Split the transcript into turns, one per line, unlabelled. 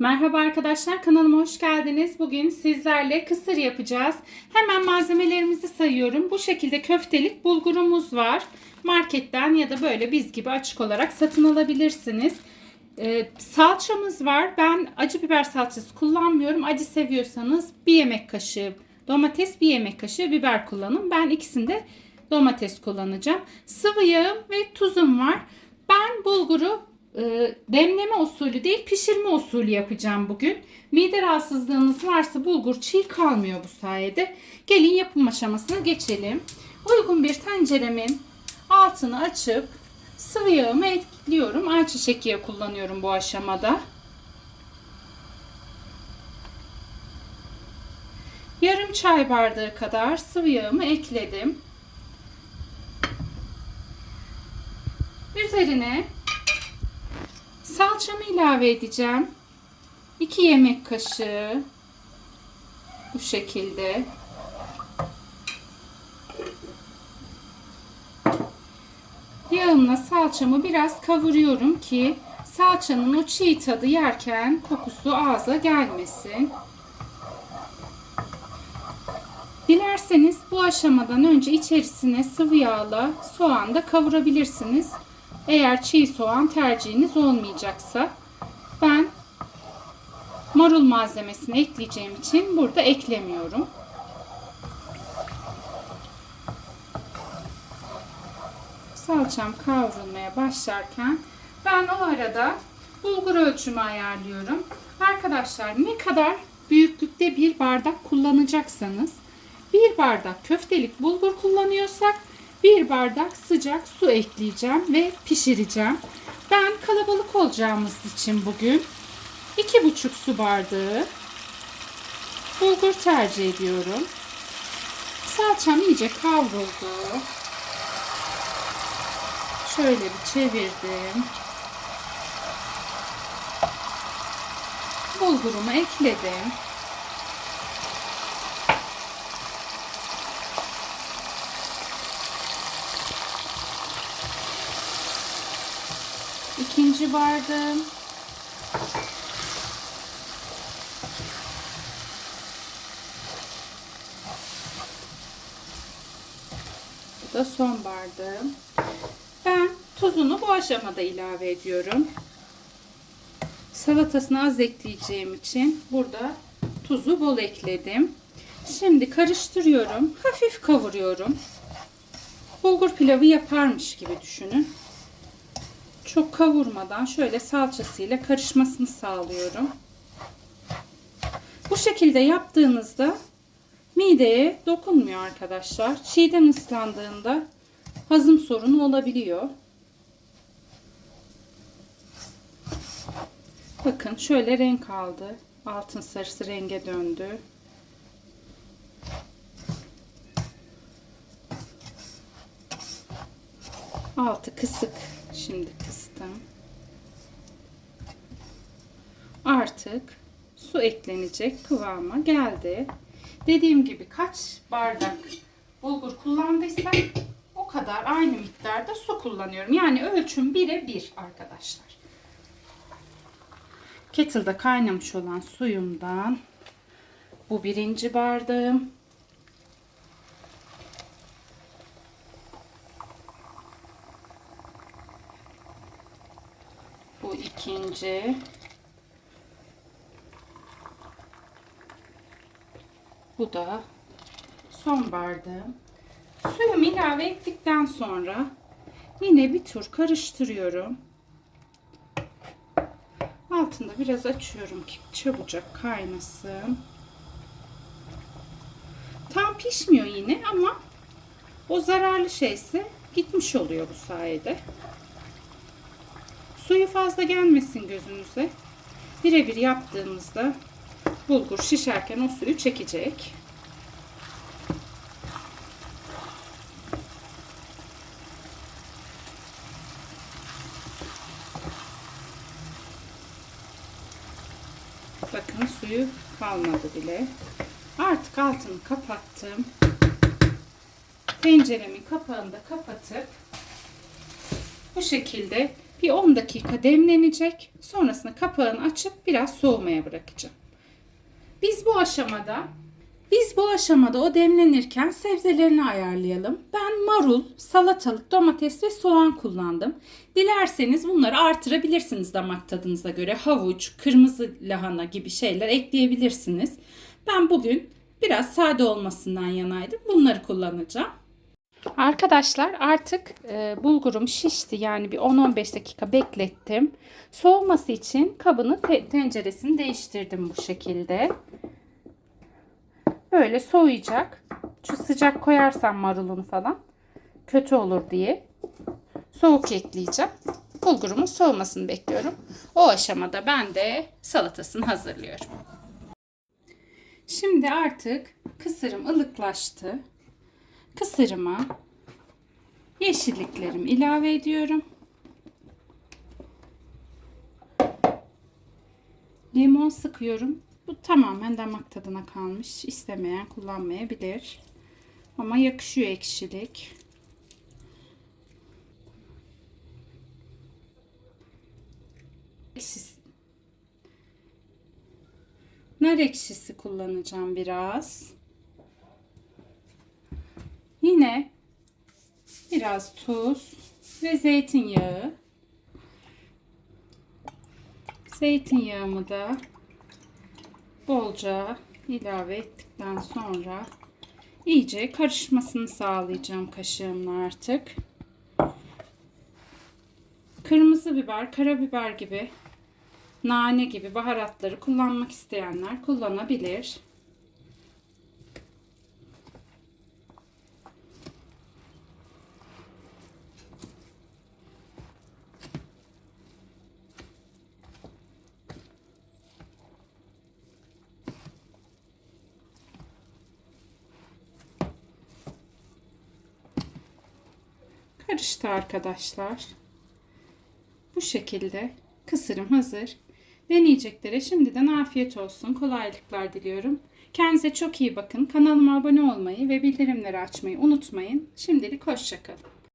Merhaba arkadaşlar kanalıma hoş geldiniz. Bugün sizlerle kısır yapacağız. Hemen malzemelerimizi sayıyorum. Bu şekilde köftelik bulgurumuz var. Marketten ya da böyle biz gibi açık olarak satın alabilirsiniz. Ee, salçamız var. Ben acı biber salçası kullanmıyorum. Acı seviyorsanız bir yemek kaşığı domates, bir yemek kaşığı biber kullanın. Ben ikisinde domates kullanacağım. Sıvı yağım ve tuzum var. Ben bulguru demleme usulü değil pişirme usulü yapacağım bugün. Mide rahatsızlığınız varsa bulgur çiğ kalmıyor bu sayede. Gelin yapım aşamasına geçelim. Uygun bir tenceremin altını açıp sıvı yağımı ekliyorum. Ayçiçek yağı kullanıyorum bu aşamada. Yarım çay bardağı kadar sıvı yağımı ekledim. Üzerine salçamı ilave edeceğim. 2 yemek kaşığı bu şekilde. Yağımla salçamı biraz kavuruyorum ki salçanın o çiğ tadı yerken kokusu ağza gelmesin. Dilerseniz bu aşamadan önce içerisine sıvı yağla soğan da kavurabilirsiniz. Eğer çiğ soğan tercihiniz olmayacaksa ben marul malzemesini ekleyeceğim için burada eklemiyorum. Salçam kavrulmaya başlarken ben o arada bulgur ölçümü ayarlıyorum. Arkadaşlar ne kadar büyüklükte bir bardak kullanacaksanız bir bardak köftelik bulgur kullanıyorsak bir bardak sıcak su ekleyeceğim ve pişireceğim. Ben kalabalık olacağımız için bugün iki buçuk su bardağı bulgur tercih ediyorum. Salçam iyice kavruldu. Şöyle bir çevirdim. Bulgurumu ekledim. İkinci bardağım. Bu da son bardağım. Ben tuzunu bu aşamada ilave ediyorum. Salatasını az ekleyeceğim için burada tuzu bol ekledim. Şimdi karıştırıyorum. Hafif kavuruyorum. Bulgur pilavı yaparmış gibi düşünün. Çok kavurmadan şöyle salçasıyla karışmasını sağlıyorum. Bu şekilde yaptığınızda mideye dokunmuyor arkadaşlar. Çiğden ıslandığında hazım sorunu olabiliyor. Bakın şöyle renk aldı. Altın sarısı renge döndü. Altı kısık. Şimdi kıstım. Artık su eklenecek kıvama geldi. Dediğim gibi kaç bardak bulgur kullandıysam o kadar aynı miktarda su kullanıyorum. Yani ölçüm 1'e 1 arkadaşlar. Kettle'da kaynamış olan suyumdan bu birinci bardağım. Bu ikinci. Bu da son bardağım. Suyumu ilave ettikten sonra yine bir tur karıştırıyorum. Altında biraz açıyorum ki çabucak kaynasın. Tam pişmiyor yine ama o zararlı şeyse gitmiş oluyor bu sayede. Suyu fazla gelmesin gözünüze. Birebir yaptığımızda bulgur şişerken o suyu çekecek. Bakın suyu kalmadı bile. Artık altını kapattım. Tenceremin kapağını da kapatıp bu şekilde Bir 10 dakika demlenecek. Sonrasında kapağını açıp biraz soğumaya bırakacağım. Biz bu aşamada biz bu aşamada o demlenirken sebzelerini ayarlayalım. Ben marul, salatalık, domates ve soğan kullandım. Dilerseniz bunları artırabilirsiniz damak tadınıza göre. Havuç, kırmızı lahana gibi şeyler ekleyebilirsiniz. Ben bugün biraz sade olmasından yanaydım. Bunları kullanacağım. Arkadaşlar artık e, bulgurum şişti. Yani bir 10-15 dakika beklettim. Soğuması için kabını te- tenceresini değiştirdim bu şekilde. Böyle soğuyacak. Şu sıcak koyarsam marulunu falan kötü olur diye soğuk ekleyeceğim. Bulgurumun soğumasını bekliyorum. O aşamada ben de salatasını hazırlıyorum. Şimdi artık kısırım ılıklaştı. Kısırıma yeşilliklerimi ilave ediyorum. Limon sıkıyorum. Bu tamamen damak tadına kalmış. İstemeyen kullanmayabilir. Ama yakışıyor ekşilik. Ekşisi. Nar ekşisi kullanacağım biraz. Yine biraz tuz ve zeytinyağı. Zeytinyağımı da bolca ilave ettikten sonra iyice karışmasını sağlayacağım kaşığımla artık. Kırmızı biber, karabiber gibi, nane gibi baharatları kullanmak isteyenler kullanabilir. Karıştı arkadaşlar. Bu şekilde kısırım hazır. Deneyeceklere şimdiden afiyet olsun. Kolaylıklar diliyorum. Kendinize çok iyi bakın. Kanalıma abone olmayı ve bildirimleri açmayı unutmayın. Şimdilik hoşçakalın.